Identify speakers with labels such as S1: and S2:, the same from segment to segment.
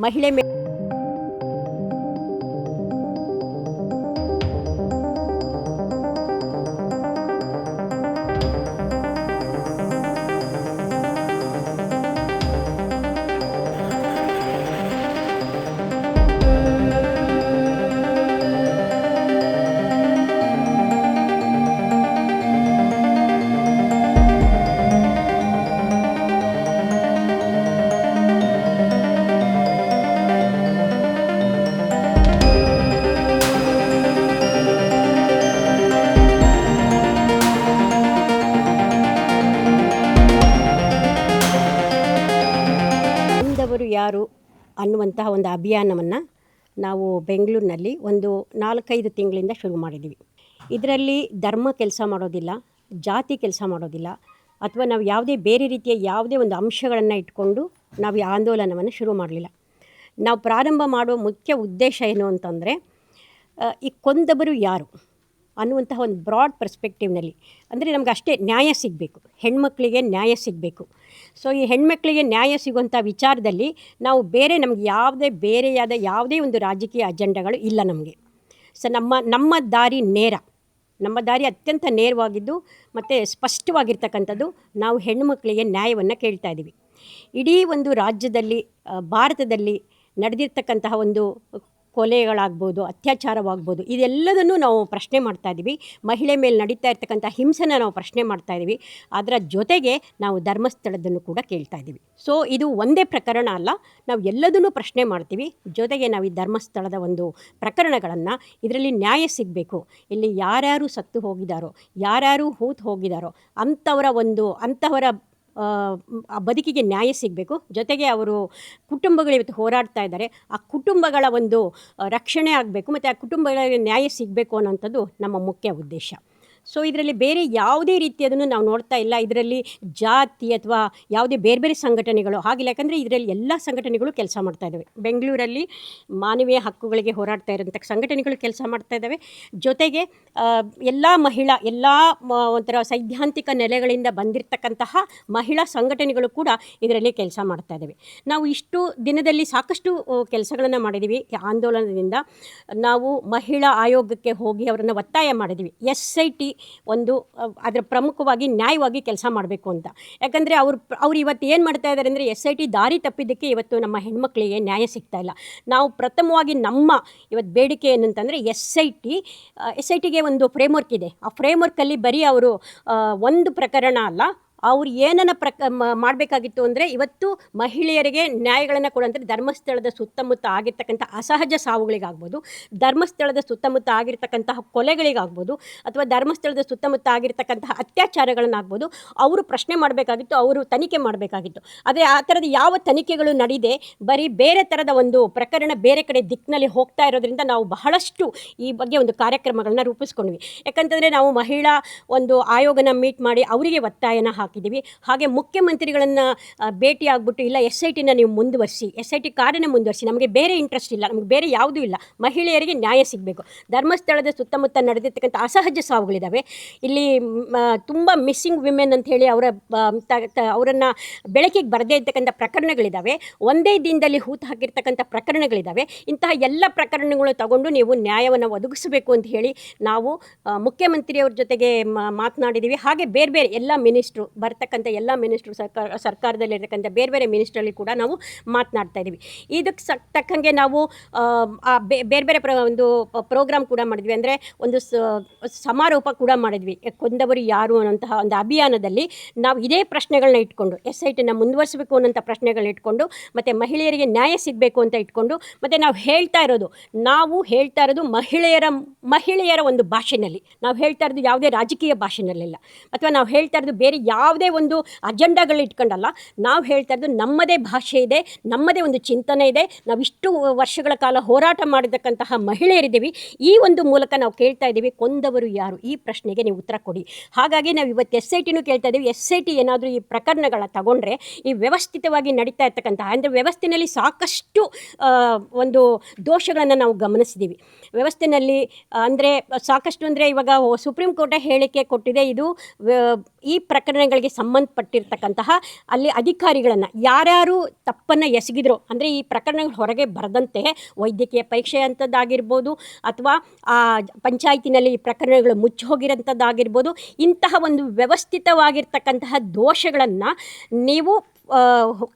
S1: ಮಹಿಳೆ ಯಾರು ಅನ್ನುವಂತಹ ಒಂದು ಅಭಿಯಾನವನ್ನು ನಾವು ಬೆಂಗಳೂರಿನಲ್ಲಿ ಒಂದು ನಾಲ್ಕೈದು ತಿಂಗಳಿಂದ ಶುರು ಮಾಡಿದ್ದೀವಿ. ಇದರಲ್ಲಿ ಧರ್ಮ ಕೆಲಸ ಮಾಡೋದಿಲ್ಲ, ಜಾತಿ ಕೆಲಸ ಮಾಡೋದಿಲ್ಲ, ಅಥವಾ ನಾವು ಯಾವುದೇ ಬೇರೆ ರೀತಿಯ ಯಾವುದೇ ಒಂದು ಅಂಶಗಳನ್ನು ಇಟ್ಕೊಂಡು ನಾವು ಈ ಆಂದೋಲನವನ್ನು ಶುರು ಮಾಡಲಿಲ್ಲ. ನಾವು ಪ್ರಾರಂಭ ಮಾಡುವ ಮುಖ್ಯ ಉದ್ದೇಶ ಏನು ಅಂತಂದರೆ ಈ ಕೊಂದವರು ಯಾರು? ಅನ್ನುವಂತಹ ಒಂದು ಬ್ರಾಡ್ ಪರ್ಸ್ಪೆಕ್ಟಿವ್ನಲ್ಲಿ ಅಂದರೆ ನಮ್ಗೆ ಅಷ್ಟೇ ನ್ಯಾಯ ಸಿಗಬೇಕು. ಹೆಣ್ಮಕ್ಳಿಗೆ ನ್ಯಾಯ ಸಿಗಬೇಕು. ಸೊ ಈ ಹೆಣ್ಮಕ್ಳಿಗೆ ನ್ಯಾಯ ಸಿಗುವಂಥ ವಿಚಾರದಲ್ಲಿ ನಾವು ಬೇರೆ ನಮಗೆ ಯಾವುದೇ ಬೇರೆಯಾದ ಯಾವುದೇ ಒಂದು ರಾಜಕೀಯ ಅಜೆಂಡಾಗಳು ಇಲ್ಲ ನಮಗೆ. ಸೊ ನಮ್ಮ ನಮ್ಮ ದಾರಿ ನೇರ. ನಮ್ಮ ದಾರಿ ಅತ್ಯಂತ ನೇರವಾಗಿದ್ದು ಮತ್ತು ಸ್ಪಷ್ಟವಾಗಿರ್ತಕ್ಕಂಥದ್ದು ನಾವು ಹೆಣ್ಣುಮಕ್ಕಳಿಗೆ ನ್ಯಾಯವನ್ನು ಕೇಳ್ತಾ ಇದ್ದೀವಿ. ಇಡೀ ಒಂದು ರಾಜ್ಯದಲ್ಲಿ ಭಾರತದಲ್ಲಿ ನಡೆದಿರ್ತಕ್ಕಂತಹ ಒಂದು ಕೊಲೆಗಳಾಗ್ಬೋದು, ಅತ್ಯಾಚಾರವಾಗ್ಬೋದು, ಇದೆಲ್ಲದನ್ನು ನಾವು ಪ್ರಶ್ನೆ ಮಾಡ್ತಾ ಇದ್ದೀವಿ. ಮಹಿಳೆ ಮೇಲೆ ನಡೀತಾ ಇರ್ತಕ್ಕಂಥ ಹಿಂಸೆನ ನಾವು ಪ್ರಶ್ನೆ ಮಾಡ್ತಾ ಇದ್ದೀವಿ. ಅದರ ಜೊತೆಗೆ ನಾವು ಧರ್ಮಸ್ಥಳದನ್ನು ಕೂಡ ಕೇಳ್ತಾ ಇದ್ದೀವಿ. ಸೊ ಇದು ಒಂದೇ ಪ್ರಕರಣ ಅಲ್ಲ. ನಾವು ಎಲ್ಲದನ್ನು ಪ್ರಶ್ನೆ ಮಾಡ್ತೀವಿ. ಜೊತೆಗೆ ನಾವು ಈ ಧರ್ಮಸ್ಥಳದ ಒಂದು ಪ್ರಕರಣಗಳನ್ನು ಇದರಲ್ಲಿ ನ್ಯಾಯ ಸಿಗಬೇಕು. ಇಲ್ಲಿ ಯಾರ್ಯಾರು ಸತ್ತು ಹೋಗಿದ್ದಾರೋ ಯಾರ್ಯಾರು ಹೂತು ಹೋಗಿದ್ದಾರೋ ಅಂಥವರ ಒಂದು, ಅಂಥವರ ಆ, ಬದುಕಿಗೆ ನ್ಯಾಯ ಸಿಗಬೇಕು. ಜೊತೆಗೆ ಅವರು ಕುಟುಂಬಗಳು ಇವತ್ತು ಹೋರಾಡ್ತಾ ಇದ್ದಾರೆ. ಆ ಕುಟುಂಬಗಳ ಒಂದು ರಕ್ಷಣೆ ಆಗಬೇಕು. ಮತ್ತು ಆ ಕುಟುಂಬಗಳಿಗೆ ನ್ಯಾಯ ಸಿಗಬೇಕು ಅನ್ನೋಂಥದ್ದು ನಮ್ಮ ಮುಖ್ಯ ಉದ್ದೇಶ. ಸೊ ಇದರಲ್ಲಿ ಬೇರೆ ಯಾವುದೇ ರೀತಿಯದನ್ನು ನಾವು ನೋಡ್ತಾ ಇಲ್ಲ. ಇದರಲ್ಲಿ ಜಾತಿ ಅಥವಾ ಯಾವುದೇ ಬೇರೆ ಬೇರೆ ಸಂಘಟನೆಗಳು ಹಾಗಿಲ್ಲ. ಯಾಕಂದರೆ ಇದರಲ್ಲಿ ಎಲ್ಲ ಸಂಘಟನೆಗಳು ಕೆಲಸ ಮಾಡ್ತಾ ಇದ್ದಾವೆ. ಬೆಂಗಳೂರಲ್ಲಿ ಮಾನವೀಯ ಹಕ್ಕುಗಳಿಗೆ ಹೋರಾಡ್ತಾ ಇರೋಂಥ ಸಂಘಟನೆಗಳು ಕೆಲಸ ಮಾಡ್ತಾ ಇದ್ದಾವೆ. ಜೊತೆಗೆ ಎಲ್ಲ ಮಹಿಳಾ, ಎಲ್ಲ ಒಂಥರ ಸೈದ್ಧಾಂತಿಕ ನೆಲೆಗಳಿಂದ ಬಂದಿರತಕ್ಕಂತಹ ಮಹಿಳಾ ಸಂಘಟನೆಗಳು ಕೂಡ ಇದರಲ್ಲಿ ಕೆಲಸ ಮಾಡ್ತಾ ಇದ್ದಾವೆ. ನಾವು ಇಷ್ಟು ದಿನದಲ್ಲಿ ಸಾಕಷ್ಟು ಕೆಲಸಗಳನ್ನು ಮಾಡಿದ್ದೀವಿ. ಆಂದೋಲನದಿಂದ ನಾವು ಮಹಿಳಾ ಆಯೋಗಕ್ಕೆ ಹೋಗಿ ಅವರನ್ನು ಒತ್ತಾಯ ಮಾಡಿದ್ದೀವಿ. ಎಸ್ ಐ ಟಿ ಒಂದು, ಅದರ ಪ್ರಮುಖವಾಗಿ ನ್ಯಾಯವಾಗಿ ಕೆಲಸ ಮಾಡಬೇಕು ಅಂತ. ಯಾಕಂದರೆ ಅವ್ರು ಅವ್ರು ಇವತ್ತು ಏನು ಮಾಡ್ತಾ ಇದ್ದಾರೆ ಅಂದರೆ ಎಸ್ ಐ ಟಿ ದಾರಿ ತಪ್ಪಿದ್ದಕ್ಕೆ ಇವತ್ತು ನಮ್ಮ ಹೆಣ್ಮಕ್ಳಿಗೆ ನ್ಯಾಯ ಸಿಗ್ತಾ ಇಲ್ಲ. ನಾವು ಪ್ರಥಮವಾಗಿ ನಮ್ಮ ಇವತ್ತು ಬೇಡಿಕೆ ಏನಂತಂದರೆ S I T, S I ಟಿಗೆ ಒಂದು ಫ್ರೇಮ್ವರ್ಕ್ ಇದೆ. ಆ ಫ್ರೇಮ್ವರ್ಕಲ್ಲಿ ಬರೀ ಅವರು ಒಂದು ಪ್ರಕರಣ ಅಲ್ಲ ಅವ್ರು ಏನನ್ನು ಪ್ರಕ ಮಾಡಬೇಕಾಗಿತ್ತು ಅಂದರೆ ಇವತ್ತು ಮಹಿಳೆಯರಿಗೆ ನ್ಯಾಯಗಳನ್ನು ಕೊಡುವಂಥ ಧರ್ಮಸ್ಥಳದ ಸುತ್ತಮುತ್ತ ಆಗಿರ್ತಕ್ಕಂಥ ಅಸಹಜ ಸಾವುಗಳಿಗಾಗ್ಬೋದು, ಧರ್ಮಸ್ಥಳದ ಸುತ್ತಮುತ್ತ ಆಗಿರ್ತಕ್ಕಂತಹ ಕೊಲೆಗಳಿಗಾಗ್ಬೋದು, ಅಥವಾ ಧರ್ಮಸ್ಥಳದ ಸುತ್ತಮುತ್ತ ಆಗಿರ್ತಕ್ಕಂತಹ ಅತ್ಯಾಚಾರಗಳನ್ನಾಗ್ಬೋದು, ಅವರು ಪ್ರಶ್ನೆ ಮಾಡಬೇಕಾಗಿತ್ತು, ಅವರು ತನಿಖೆ ಮಾಡಬೇಕಾಗಿತ್ತು. ಆದರೆ ಆ ಥರದ ಯಾವ ತನಿಖೆಗಳು ನಡೀದೆ, ಬರೀ ಬೇರೆ ಥರದ ಒಂದು ಪ್ರಕರಣ ಬೇರೆ ಕಡೆ ದಿಕ್ಕಿನಲ್ಲಿ ಹೋಗ್ತಾ ಇರೋದ್ರಿಂದ ನಾವು ಬಹಳಷ್ಟು ಈ ಬಗ್ಗೆ ಒಂದು ಕಾರ್ಯಕ್ರಮಗಳನ್ನ ರೂಪಿಸ್ಕೊಂಡ್ವಿ. ಯಾಕಂತಂದರೆ ನಾವು ಮಹಿಳಾ ಒಂದು ಆಯೋಗನ ಮೀಟ್ ಮಾಡಿ ಅವರಿಗೆ ಒತ್ತಾಯನ ಹಾಕಿದ್ದೀವಿ. ಹಾಗೆ ಮುಖ್ಯಮಂತ್ರಿಗಳನ್ನು ಭೇಟಿ ಆಗ್ಬಿಟ್ಟು ಇಲ್ಲ, ಎಸ್ ಐ ಟಿನ ನೀವು ಮುಂದುವರಿಸಿ, ಎಸ್ ಐ ಟಿ ಕಾರ್ಯನ ಮುಂದುವರಿಸಿ, ನಮಗೆ ಬೇರೆ ಇಂಟ್ರೆಸ್ಟ್ ಇಲ್ಲ, ನಮಗೆ ಬೇರೆ ಯಾವುದೂ ಇಲ್ಲ. ಮಹಿಳೆಯರಿಗೆ ನ್ಯಾಯ ಸಿಗಬೇಕು. ಧರ್ಮಸ್ಥಳದ ಸುತ್ತಮುತ್ತ ನಡೆದಿರ್ತಕ್ಕಂಥ ಅಸಹಜ ಸಾವುಗಳಿದ್ದಾವೆ ಇಲ್ಲಿ ತುಂಬ ಮಿಸ್ಸಿಂಗ್ ವಿಮೆನ್ ಅಂತ ಹೇಳಿ ಅವರ ಅವರನ್ನು ಬೆಳಕಿಗೆ ಬರದೇ ಇರ್ತಕ್ಕಂಥ ಪ್ರಕರಣಗಳಿದ್ದಾವೆ ಒಂದೇ ದಿನದಲ್ಲಿ ಹೂತು ಹಾಕಿರ್ತಕ್ಕಂಥ ಪ್ರಕರಣಗಳಿದ್ದಾವೆ ಇಂತಹ ಎಲ್ಲ ಪ್ರಕರಣಗಳು ತಗೊಂಡು ನೀವು ನ್ಯಾಯವನ್ನು ಒದಗಿಸಬೇಕು ಅಂತ ಹೇಳಿ ನಾವು ಮುಖ್ಯಮಂತ್ರಿಯವ್ರ ಜೊತೆಗೆ ಮಾತನಾಡಿದ್ದೀವಿ ಹಾಗೆ ಬೇರೆ ಬೇರೆ ಎಲ್ಲ ಮಿನಿಸ್ಟ್ರು ಬರ್ತಕ್ಕಂಥ ಎಲ್ಲ ಮಿನಿಸ್ಟ್ರು ಸರ್ಕಾರ ಸರ್ಕಾರದಲ್ಲಿರ್ತಕ್ಕಂಥ ಬೇರೆ ಬೇರೆ ಮಿನಿಸ್ಟ್ರಲ್ಲಿ ಕೂಡ ನಾವು ಮಾತನಾಡ್ತಾ ಇದ್ದೀವಿ. ಇದಕ್ಕೆ ಸ ತಕ್ಕಂಗೆ ನಾವು ಆ, ಬೇರೆ ಬೇರೆ ಪ್ರ ಒಂದು ಪ್ರೋಗ್ರಾಮ್ ಕೂಡ ಮಾಡಿದ್ವಿ. ಅಂದರೆ ಒಂದು ಸಮಾರೋಪ ಕೂಡ ಮಾಡಿದ್ವಿ. ಕೊಂದವರು ಯಾರು ಅನ್ನೋಂತಹ ಒಂದು ಅಭಿಯಾನದಲ್ಲಿ ನಾವು ಇದೇ ಪ್ರಶ್ನೆಗಳನ್ನ ಇಟ್ಕೊಂಡು ಎಸ್ ಐ ಟಿನ ಮುಂದುವರಿಸಬೇಕು ಅನ್ನೋಂಥ ಪ್ರಶ್ನೆಗಳನ್ನ ಇಟ್ಕೊಂಡು ಮತ್ತು ಮಹಿಳೆಯರಿಗೆ ನ್ಯಾಯ ಸಿಗಬೇಕು ಅಂತ ಇಟ್ಕೊಂಡು ಮತ್ತು ನಾವು ಹೇಳ್ತಾ ಇರೋದು ನಾವು ಹೇಳ್ತಾ ಇರೋದು ಮಹಿಳೆಯರ ಮಹಿಳೆಯರ ಒಂದು ಭಾಷೆನಲ್ಲಿ. ನಾವು ಹೇಳ್ತಾ ಇರೋದು ಯಾವುದೇ ರಾಜಕೀಯ ಭಾಷೆನಲ್ಲಿಲ್ಲ. ಅಥವಾ ನಾವು ಹೇಳ್ತಾ ಇರೋದು ಬೇರೆ ಯಾವುದೇ ಒಂದು ಅಜೆಂಡಾಗಳು ಇಟ್ಕೊಂಡಲ್ಲ, ನಾವು ಹೇಳ್ತಾ ಇರೋದು ನಮ್ಮದೇ ಭಾಷೆ ಇದೆ, ನಮ್ಮದೇ ಒಂದು ಚಿಂತನೆ ಇದೆ, ನಾವು ಇಷ್ಟು ವರ್ಷಗಳ ಕಾಲ ಹೋರಾಟ ಮಾಡಿರ್ತಕ್ಕಂತಹ ಮಹಿಳೆಯರಿದ್ದೀವಿ, ಈ ಒಂದು ಮೂಲಕ ನಾವು ಕೇಳ್ತಾ ಇದ್ದೀವಿ, ಕೊಂದವರು ಯಾರು? ಈ ಪ್ರಶ್ನೆಗೆ ನೀವು ಉತ್ತರ ಕೊಡಿ. ಹಾಗಾಗಿ ನಾವು ಇವತ್ತು ಎಸ್ ಐ ಟಿನೂ ಕೇಳ್ತಾ ಇದ್ದೀವಿ ಎಸ್ ಐ ಟಿ ಏನಾದರೂ ಈ ಪ್ರಕರಣಗಳ ತಗೊಂಡ್ರೆ, ಈ ವ್ಯವಸ್ಥಿತವಾಗಿ ನಡೀತಾ ಇರ್ತಕ್ಕಂತಹ, ಅಂದರೆ ವ್ಯವಸ್ಥೆಯಲ್ಲಿ ಸಾಕಷ್ಟು ಒಂದು ದೋಷಗಳನ್ನು ನಾವು ಗಮನಿಸಿದ್ದೀವಿ. ವ್ಯವಸ್ಥೆಯಲ್ಲಿ ಅಂದರೆ ಸಾಕಷ್ಟು ಅಂದರೆ ಇವಾಗ ಸುಪ್ರೀಂ ಕೋರ್ಟ್ ಹೇಳಿಕೆ ಕೊಟ್ಟಿದೆ, ಇದು ಈ ಈ ಪ್ರಕರಣಗಳಿಗೆ ಸಂಬಂಧಪಟ್ಟಿರ್ತಕ್ಕಂತಹ ಅಲ್ಲಿ ಅಧಿಕಾರಿಗಳನ್ನು ಯಾರ್ಯಾರು ತಪ್ಪನ್ನು ಎಸಗಿದ್ರು, ಅಂದರೆ ಈ ಪ್ರಕರಣಗಳು ಹೊರಗೆ ಬರದಂತೆ ವೈದ್ಯಕೀಯ ಪರೀಕ್ಷೆ ಅಂಥದ್ದಾಗಿರ್ಬೋದು, ಅಥವಾ ಆ ಪಂಚಾಯತಿನಲ್ಲಿ ಈ ಪ್ರಕರಣಗಳು ಮುಚ್ಚಿ ಹೋಗಿರೋಂಥದ್ದಾಗಿರ್ಬೋದು, ಇಂತಹ ಒಂದು ವ್ಯವಸ್ಥಿತವಾಗಿರ್ತಕ್ಕಂತಹ ದೋಷಗಳನ್ನು ನೀವು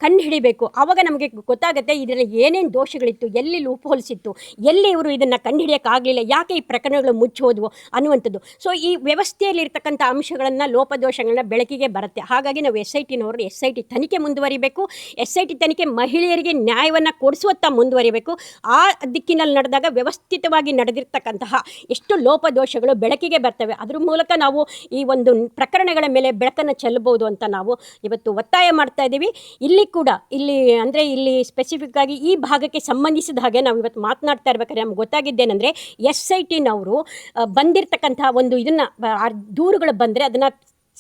S1: ಕಂಡು ಹಿಡಿಬೇಕು. ಆವಾಗ ನಮಗೆ ಗೊತ್ತಾಗುತ್ತೆ ಇದರಲ್ಲಿ ಏನೇನು ದೋಷಗಳಿತ್ತು, ಎಲ್ಲಿ ಲೂಪ್ ಇತ್ತು, ಎಲ್ಲಿ ಇವರು ಇದನ್ನು ಕಂಡುಹಿಡಿಯೋಕ್ಕಾಗಲಿಲ್ಲ ಯಾಕೆ ಈ ಪ್ರಕರಣಗಳು ಮುಚ್ಚಿ ಹೋದ್ವು ಅನ್ನುವಂಥದ್ದು. ಸೊ ಈ ವ್ಯವಸ್ಥೆಯಲ್ಲಿರ್ತಕ್ಕಂಥ ಅಂಶಗಳನ್ನು, ಲೋಪದೋಷಗಳನ್ನ ಬೆಳಕಿಗೆ ಬರುತ್ತೆ. ಹಾಗಾಗಿ ನಾವು ಎಸ್ ಐ ಟಿನವರು ಎಸ್ ಐ ಟಿ ತನಿಖೆ ಮುಂದುವರಿಬೇಕು. ಎಸ್ ಐ ಟಿ ತನಿಖೆ ಮಹಿಳೆಯರಿಗೆ ನ್ಯಾಯವನ್ನು ಕೊಡಿಸುವತ್ತ ಮುಂದುವರಿಬೇಕು. ಆ ದಿಕ್ಕಿನಲ್ಲಿ ನಡೆದಾಗ ವ್ಯವಸ್ಥಿತವಾಗಿ ನಡೆದಿರ್ತಕ್ಕಂತಹ ಎಷ್ಟು ಲೋಪದೋಷಗಳು ಬೆಳಕಿಗೆ ಬರ್ತವೆ, ಅದ್ರ ಮೂಲಕ ನಾವು ಈ ಒಂದು ಪ್ರಕರಣಗಳ ಮೇಲೆ ಬೆಳಕನ್ನು ಚೆಲ್ಲಬಹುದು ಅಂತ ನಾವು ಇವತ್ತು ಒತ್ತಾಯ ಮಾಡ್ತಾ ಇದ್ದೀವಿ. ಇಲ್ಲಿ ಕೂಡ, ಇಲ್ಲಿ ಅಂದರೆ ಇಲ್ಲಿ ಸ್ಪೆಸಿಫಿಕ್ ಆಗಿ ಈ ಭಾಗಕ್ಕೆ ಸಂಬಂಧಿಸಿದ ಹಾಗೆ ನಾವು ಇವತ್ತು ಮಾತನಾಡ್ತಾ ಇರ್ಬೇಕಾದ್ರೆ ನಮ್ಗೆ ಗೊತ್ತಾಗಿದ್ದೇನೆಂದರೆ ಎಸ್ ಐ ಟಿನವರು ಬಂದಿರತಕ್ಕಂತಹ ಒಂದು ಇದನ್ನು ದೂರುಗಳು ಬಂದರೆ ಅದನ್ನು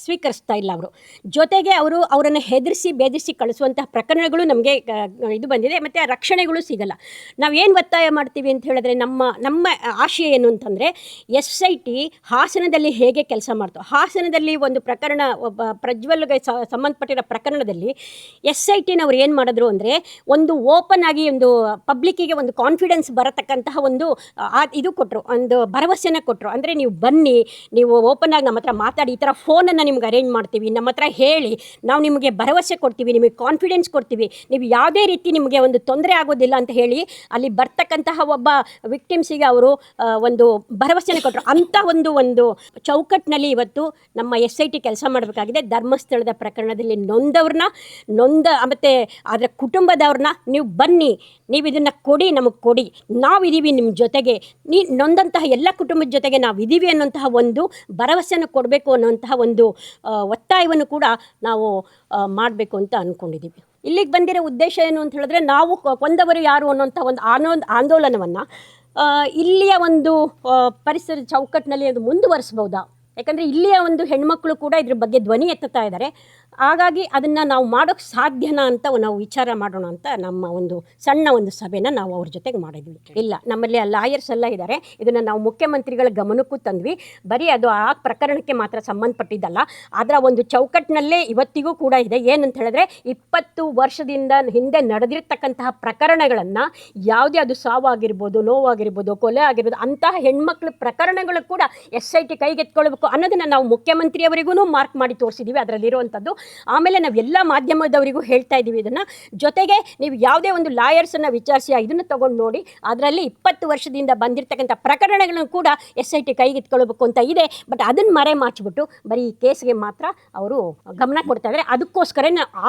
S1: ಸ್ವೀಕರಿಸ್ತಾ ಇಲ್ಲ ಅವರು. ಜೊತೆಗೆ ಅವರು ಅವರನ್ನು ಹೆದರಿಸಿ ಬೆದರಿಸಿ ಕಳಿಸುವಂತಹ ಪ್ರಕರಣಗಳು ನಮಗೆ ಇದು ಬಂದಿದೆ. ಮತ್ತು ರಕ್ಷಣೆಗಳು ಸಿಗಲ್ಲ. ನಾವು ಏನು ಒತ್ತಾಯ ಮಾಡ್ತೀವಿ ಅಂತ ಹೇಳಿದ್ರೆ ನಮ್ಮ ನಮ್ಮ ಆಶಯ ಏನು ಅಂತಂದರೆ ಎಸ್ ಐ ಟಿ ಹಾಸನದಲ್ಲಿ ಹೇಗೆ ಕೆಲಸ ಮಾಡ್ತು. ಹಾಸನದಲ್ಲಿ ಒಂದು ಪ್ರಕರಣ, ಒಬ್ಬ ಪ್ರಜ್ವಲ್ಗೆ ಸಂಬಂಧಪಟ್ಟಿರೋ ಪ್ರಕರಣದಲ್ಲಿ ಎಸ್ ಐ ಟಿನವ್ರು ಏನು ಮಾಡಿದ್ರು ಅಂದರೆ ಒಂದು ಓಪನ್ ಆಗಿ ಒಂದು ಪಬ್ಲಿಕ್ಕಿಗೆ ಒಂದು ಕಾನ್ಫಿಡೆನ್ಸ್ ಬರತಕ್ಕಂತಹ ಒಂದು ಇದು ಕೊಟ್ಟರು ಒಂದು ಭರವಸೆನ ಕೊಟ್ಟರು ಅಂದರೆ ನೀವು ಬನ್ನಿ, ನೀವು ಓಪನ್ ಆಗಿ ನಮ್ಮ ಹತ್ರ ಮಾತಾಡಿ, ಈ ಥರ ಫೋನನ್ನು ನಿಮ್ಗೆ ಅರೇಂಜ್ ಮಾಡ್ತೀವಿ, ನಮ್ಮ ಹತ್ರ ಹೇಳಿ, ನಾವು ನಿಮಗೆ ಭರವಸೆ ಕೊಡ್ತೀವಿ, ನಿಮಗೆ ಕಾನ್ಫಿಡೆನ್ಸ್ ಕೊಡ್ತೀವಿ. ನೀವು ಯಾವುದೇ ರೀತಿ ನಿಮಗೆ ಒಂದು ತೊಂದರೆ ಆಗೋದಿಲ್ಲ ಅಂತ ಹೇಳಿ, ಅಲ್ಲಿ ಬರ್ತಕ್ಕಂತಹ ಒಬ್ಬ ವಿಕ್ಟಿಮ್ಸಿಗೆ ಅವರು ಒಂದು ಭರವಸೆನ ಕೊಟ್ಟರು ಅಂಥ ಒಂದು ಒಂದು ಚೌಕಟ್ಟಿನಲ್ಲಿ ಇವತ್ತು ನಮ್ಮ ಎಸ್ ಐ ಟಿ ಕೆಲಸ ಮಾಡಬೇಕಾಗಿದೆ. ಧರ್ಮಸ್ಥಳದ ಪ್ರಕರಣದಲ್ಲಿ ನೊಂದವ್ರನ್ನ, ನೊಂದ ಮತ್ತು ಅದರ ಕುಟುಂಬದವ್ರನ್ನ ನೀವು ಬನ್ನಿ, ನೀವು ಇದನ್ನು ಕೊಡಿ, ನಮಗೆ ಕೊಡಿ. ನಾವಿದ್ದೀವಿ ನಿಮ್ಮ ಜೊತೆಗೆ. ನೀ, ನೊಂದಂತಹ ಎಲ್ಲ ಕುಟುಂಬದ ಜೊತೆಗೆ ನಾವು ಇದ್ದೀವಿ ಅನ್ನೋಂತಹ ಒಂದು ಭರವಸೆಯನ್ನು ಕೊಡಬೇಕು ಅನ್ನೋಂತಹ ಒಂದು ಒತ್ತಾಯವನ್ನು ಕೂಡ ನಾವು ಮಾಡಬೇಕು ಅಂತ ಅಂದ್ಕೊಂಡಿದ್ದೀವಿ ಇಲ್ಲಿಗೆ ಬಂದಿರೋ ಉದ್ದೇಶ ಏನು ಅಂತ ಹೇಳಿದ್ರೆ ನಾವು ಕೊಂದವರು ಯಾರು ಅನ್ನೋಂಥ ಒಂದು ಆನೋ, ಆಂದೋಲನವನ್ನು ಇಲ್ಲಿಯ ಒಂದು ಪರಿಸರ ಚೌಕಟ್ಟಿನಲ್ಲಿ ಅದು ಮುಂದುವರಿಸ್ಬೋದಾ? ಯಾಕಂದರೆ ಇಲ್ಲಿಯ ಒಂದು ಹೆಣ್ಮಕ್ಳು ಕೂಡ ಇದ್ರ ಬಗ್ಗೆ ಧ್ವನಿ ಎತ್ತುತ್ತಾ ಇದ್ದಾರೆ. ಹಾಗಾಗಿ ಅದನ್ನು ನಾವು ಮಾಡೋಕ್ಕೆ ಸಾಧ್ಯನಾ ಅಂತ ನಾವು ವಿಚಾರ ಮಾಡೋಣ ಅಂತ ನಮ್ಮ ಒಂದು ಸಣ್ಣ ಒಂದು ಸಭೆನ ನಾವು ಅವ್ರ ಜೊತೆಗೆ ಮಾಡಿದ್ವಿ. ಇಲ್ಲ ನಮ್ಮಲ್ಲಿ ಲಾಯರ್ಸ್ ಎಲ್ಲ ಇದ್ದಾರೆ ಇದನ್ನು ನಾವು ಮುಖ್ಯಮಂತ್ರಿಗಳ ಗಮನಕ್ಕೂ ತಂದ್ವಿ. ಬರೀ ಅದು ಆ ಪ್ರಕರಣಕ್ಕೆ ಮಾತ್ರ ಸಂಬಂಧಪಟ್ಟಿದ್ದಲ್ಲ. ಅದರ ಒಂದು ಚೌಕಟ್ಟಿನಲ್ಲೇ ಇವತ್ತಿಗೂ ಕೂಡ ಇದೆ. ಏನಂತ ಹೇಳಿದ್ರೆ ಇಪ್ಪತ್ತು ವರ್ಷದಿಂದ ಹಿಂದೆ ನಡೆದಿರ್ತಕ್ಕಂತಹ ಪ್ರಕರಣಗಳನ್ನು ಯಾವುದೇ ಅದು ಸಾವಾಗಿರ್ಬೋದು ನೋವಾಗಿರ್ಬೋದು ಕೊಲೆ ಆಗಿರ್ಬೋದು ಅಂತಹ ಹೆಣ್ಮಕ್ಳ ಪ್ರಕರಣಗಳು ಕೂಡ ಎಸ್ ಐ ಟಿ ಕೈಗೆತ್ಕೊಳ್ಬೇಕು ಅನ್ನೋದನ್ನು ನಾವು ಮುಖ್ಯಮಂತ್ರಿಯವರಿಗೂ ಮಾರ್ಕ್ ಮಾಡಿ ತೋರಿಸಿದ್ದೀವಿ ಅದರಲ್ಲಿರುವಂಥದ್ದು ಆಮೇಲೆ ನಾವು ಎಲ್ಲ ಮಾಧ್ಯಮದವರಿಗೂ ಹೇಳ್ತಾ ಇದ್ದೀವಿ ಇದನ್ನು. ಜೊತೆಗೆ ನೀವು ಯಾವುದೇ ಒಂದು ಲಾಯರ್ಸನ್ನು ವಿಚಾರಿಸಿ ಇದನ್ನು ತೊಗೊಂಡು ನೋಡಿ, ಅದರಲ್ಲಿ ಇಪ್ಪತ್ತು ವರ್ಷದಿಂದ ಬಂದಿರತಕ್ಕಂಥ ಪ್ರಕರಣಗಳನ್ನು ಕೂಡ ಎಸ್ ಐ ಟಿ ಕೈಗೆತ್ಕೊಳ್ಬೇಕು ಅಂತ ಇದೆ. ಬಟ್ ಅದನ್ನು ಮರೆ ಮಾಚಿಬಿಟ್ಟು ಬರೀ ಈ ಕೇಸ್ಗೆ ಮಾತ್ರ ಅವರು ಗಮನ ಕೊಡ್ತಾ ಇದ್ದಾರೆ ಅದಕ್ಕೋಸ್ಕರ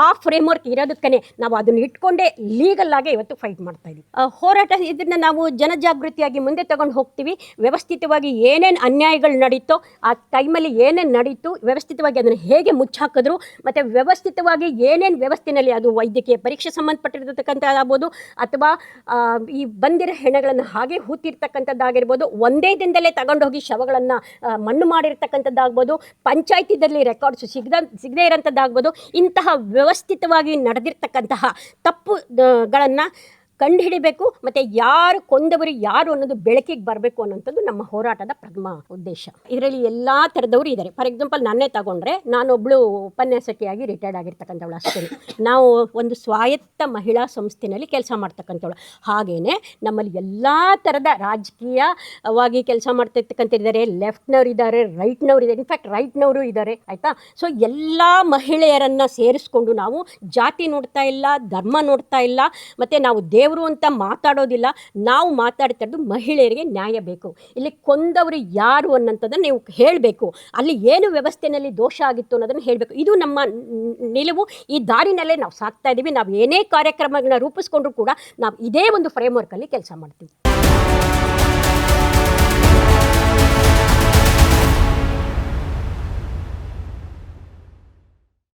S1: ಆ ಫ್ರೇಮ್ವರ್ಕ್ ಇರೋದಕ್ಕೇ ನಾವು ಅದನ್ನು ಇಟ್ಕೊಂಡೇ ಲೀಗಲ್ ಆಗಿ ಇವತ್ತು ಫೈಟ್ ಮಾಡ್ತಾ ಇದ್ದೀವಿ ಹೋರಾಟ ಇದನ್ನು ನಾವು ಜನಜಾಗೃತಿಯಾಗಿ ಮುಂದೆ ತಗೊಂಡು ಹೋಗ್ತೀವಿ. ವ್ಯವಸ್ಥಿತವಾಗಿ ಏನೇನು ಅನ್ಯಾಯಗಳು ನಡೀತೋ, ಆ ಟೈಮಲ್ಲಿ ಏನೇನು ನಡೀತು, ವ್ಯವಸ್ಥಿತವಾಗಿ ಅದನ್ನು ಹೇಗೆ ಮುಚ್ಚಾಕಿದ್ರು ಮತ್ತು ವ್ಯವಸ್ಥಿತವಾಗಿ ಏನೇನು ವ್ಯವಸ್ಥೆಯಲ್ಲಿ ಅದು ವೈದ್ಯಕೀಯ ಪರೀಕ್ಷೆ ಸಂಬಂಧಪಟ್ಟಿರ್ತಕ್ಕಂಥದ್ದಾಗ್ಬೋದು ಅಥವಾ ಈ ಬಂದಿರೋ ಹೆಣಗಳನ್ನು ಹಾಗೆ ಹೂತಿರ್ತಕ್ಕಂಥದ್ದಾಗಿರ್ಬೋದು, ಒಂದೇ ದಿನದಲ್ಲೇ ತಗೊಂಡೋಗಿ ಶವಗಳನ್ನು ಮಣ್ಣು ಮಾಡಿರ್ತಕ್ಕಂಥದ್ದಾಗ್ಬೋದು, ಪಂಚಾಯತಿದಲ್ಲಿ ರೆಕಾರ್ಡ್ಸ್ ಸಿಗದ, ಸಿಗದೇ ಇರೋಂಥದ್ದಾಗ್ಬೋದು, ಇಂತಹ ವ್ಯವಸ್ಥಿತವಾಗಿ ನಡೆದಿರ್ತಕ್ಕಂತಹ ತಪ್ಪುಗಳನ್ನು ಕಂಡುಹಿಡಿಬೇಕು, ಮತ್ತು ಯಾರು ಕೊಂದವರು ಯಾರು ಅನ್ನೋದು ಬೆಳಕಿಗೆ ಬರಬೇಕು ಅನ್ನೋಂಥದ್ದು ನಮ್ಮ ಹೋರಾಟದ ಪ್ರಥಮ ಉದ್ದೇಶ. ಇದರಲ್ಲಿ ಎಲ್ಲ ಥರದವರು ಇದ್ದಾರೆ ಫಾರ್ ಎಕ್ಸಾಂಪಲ್ ನನ್ನೇ ತಗೊಂಡ್ರೆ ನಾನೊಬ್ಳು ಉಪನ್ಯಾಸಕಿಯಾಗಿ ರಿಟೈರ್ಡ್ ಆಗಿರ್ತಕ್ಕಂಥವಳು ಅಷ್ಟೇ. ನಾವು ಒಂದು ಸ್ವಾಯತ್ತ ಮಹಿಳಾ ಸಂಸ್ಥೆಯಲ್ಲಿ ಕೆಲಸ ಮಾಡ್ತಕ್ಕಂಥವಳು. ಹಾಗೆಯೇ ನಮ್ಮಲ್ಲಿ ಎಲ್ಲ ಥರದ ರಾಜಕೀಯವಾಗಿ ಕೆಲಸ ಮಾಡ್ತಿರ್ತಕ್ಕಂಥದ್ದಾರೆ ಲೆಫ್ಟ್ನವ್ರು ಇದ್ದಾರೆ ರೈಟ್ನವ್ರು ಇದ್ದಾರೆ. ಇನ್ಫ್ಯಾಕ್ಟ್ ರೈಟ್ನವರು ಇದ್ದಾರೆ. ಆಯಿತಾ? ಸೊ ಎಲ್ಲ ಮಹಿಳೆಯರನ್ನು ಸೇರಿಸ್ಕೊಂಡು ನಾವು ಜಾತಿ ನೋಡ್ತಾ ಇಲ್ಲ, ಧರ್ಮ ನೋಡ್ತಾ ಇಲ್ಲ, ಮತ್ತು ನಾವು ದೇವರು ಅಂತ ಮಾತಾಡೋದಿಲ್ಲ, ನಾವು ಮಾತಾಡ್ತಾ ಮಹಿಳೆಯರಿಗೆ ನ್ಯಾಯ ಬೇಕು. ಇಲ್ಲಿ ಕೊಂದವರು ಯಾರು ಅನ್ನೋಂಥದ್ದನ್ನು ನೀವು ಹೇಳಬೇಕು. ಅಲ್ಲಿ ಏನು ವ್ಯವಸ್ಥೆಯಲ್ಲಿ ದೋಷ ಆಗಿತ್ತು ಅನ್ನೋದನ್ನು ಹೇಳಬೇಕು. ಇದು ನಮ್ಮ ನಿಲುವು. ಈ ದಾರಿನಲ್ಲೇ ನಾವು ಸಾಕ್ತಾ ಇದ್ದೀವಿ ನಾವು ಏನೇ ಕಾರ್ಯಕ್ರಮಗಳನ್ನ ರೂಪಿಸ್ಕೊಂಡ್ರೂ ಕೂಡ ನಾವು ಇದೇ ಒಂದು ಫ್ರೇಮ್ವರ್ಕಲ್ಲಿ ಕೆಲಸ ಮಾಡ್ತೀವಿ.